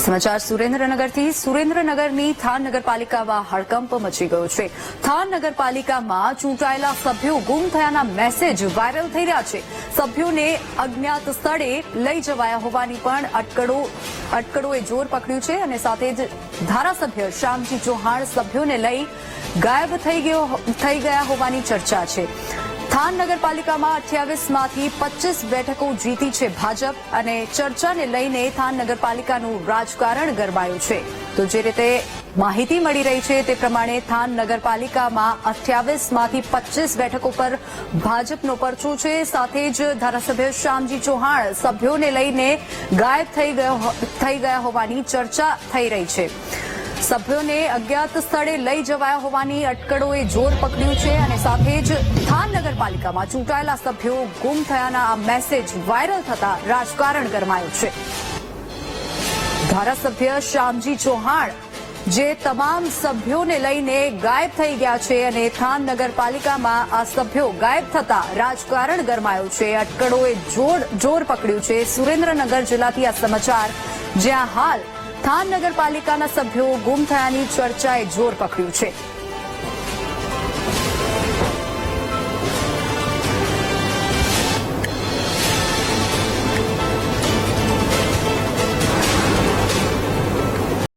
સમાચાર સુરેન્દ્રનગરથી. સુરેન્દ્રનગરની થાન નગરપાલિકામાં હડકંપ મચી ગયો છે. થાન નગરપાલિકામાં ચૂંટાયેલા સભ્યો ગુમ થયાના મેસેજ વાયરલ થઈ રહ્યા છે. સભ્યોને અજ્ઞાત સ્થળે લઈ જવાયા હોવાની પણ અટકળો, અટકળોએ જોર પકડ્યું છે અને સાથે જ ધારાસભ્ય શ્યામજી ચૌહાણ સભ્યોને લઈ ગાયબ થઈ ગયો, થઈ ગયા હોવાની ચર્ચા છે. થાન નગરપાલિકામાં અઠ્યાવીસમાંથી પચીસ બેઠકો જીતી છે ભાજપ અને ચર્ચાને લઈને થાન નગરપાલિકાનું રાજકારણ ગરમાયું છે. તો જે રીતે માહિતી મળી રહી છે તે પ્રમાણે થાન નગરપાલિકામાં અઠ્યાવીસમાંથી પચીસ બેઠકો પર ભાજપનો પરચો છે. સાથે જ ધારાસભ્ય શ્યામજી ચૌહાણ સભ્યોને લઈને ગાયબ થઈ ગયો હોવાની ચર્ચા થઈ રહી છે. સભ્યોને અજ્ઞાત સ્થળે લઈ જવાયા હોવાની અટકળોએ જોર પકડ્યું છે અને સાથે જ થાન નગરપાલિકામાં ચૂંટાયેલા સભ્યો ગુમ થયાના આ મેસેજ વાયરલ થતા રાજકારણ ગરમાયું છે. ધારાસભ્ય શ્યામજી ચૌહાણ, જે તમામ સભ્યોને લઈને ગાયબ થઈ ગયા છે અને થાન નગરપાલિકામાં આ સભ્યો ગાયબ થતા રાજકારણ ગરમાયું છે. અટકળોએ જોર જોર પકડ્યું છે. સુરેન્દ્રનગર જિલ્લાથી આ સમાચાર. જ્યાં હાલ થાન નગરપાલિકાના સભ્યો ગુમ થયાની ચર્ચાએ જોર પકડ્યું છે.